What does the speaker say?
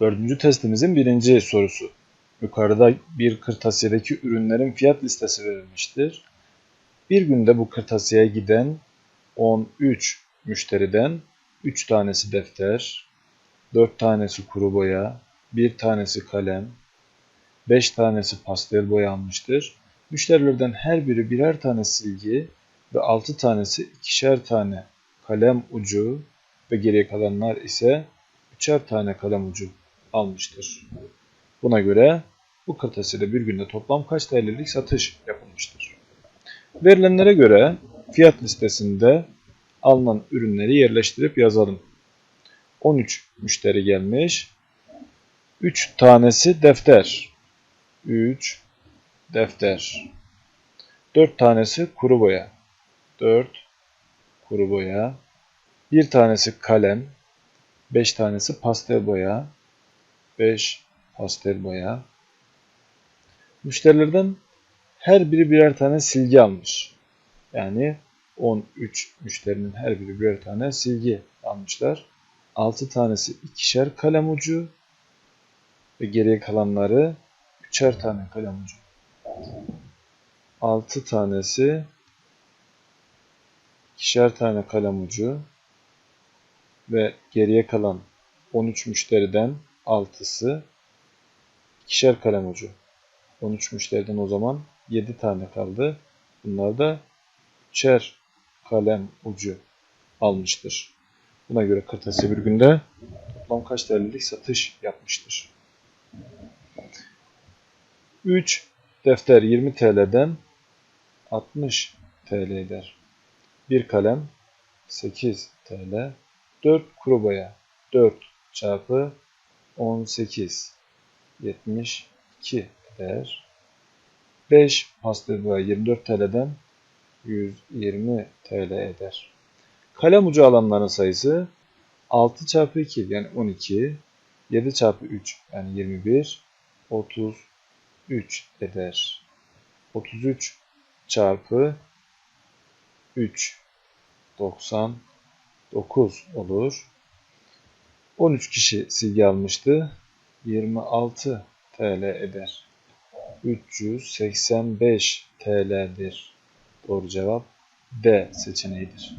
Dördüncü testimizin birinci sorusu. Yukarıda bir kırtasiyedeki ürünlerin fiyat listesi verilmiştir. Bir günde bu kırtasiyeye giden 13 müşteriden 3 tanesi defter, 4 tanesi kuru boya, 1 tanesi kalem, 5 tanesi pastel boya almıştır. Müşterilerden her biri birer tane silgi ve 6 tanesi ikişer tane kalem ucu ve geriye kalanlar ise üçer tane kalem ucu almıştır. Buna göre bu kırtasiyede bir günde toplam kaç TL'lik satış yapılmıştır? Verilenlere göre fiyat listesinde alınan ürünleri yerleştirip yazalım. 13 müşteri gelmiş. 3 tanesi defter. 3 defter. 4 tanesi kuru boya. 4 kuru boya. 1 tanesi kalem. 5 tanesi pastel boya. 5 pastel boya. Müşterilerden her biri birer tane silgi almış. Yani 13 müşterinin her biri birer tane silgi almışlar. 6 tanesi ikişer kalem ucu ve geriye kalanları üçer tane kalem ucu. 6 tanesi ikişer tane kalem ucu ve geriye kalan 13 müşteriden 6'sı ikişer kalem ucu. 13 müşteriden o zaman 7 tane kaldı. Bunlar da üçer kalem ucu almıştır. Buna göre kırtasiye bir günde toplam kaç TL'lik satış yapmıştır? 3 defter 20 TL'den 60 TL eder. 1 kalem 8 TL. 4 kuru boya 4 çarpı 18 72 eder. 5 pastel boya 24 TL'den 120 TL eder. Kalem ucu alanların sayısı 6 çarpı 2 yani 12, 7 çarpı 3 yani 21, 33 eder. 33 çarpı 3 99 olur. 13 kişi silgi almıştı. 26 TL eder. 385 TL'dir. Doğru cevap D seçeneğidir.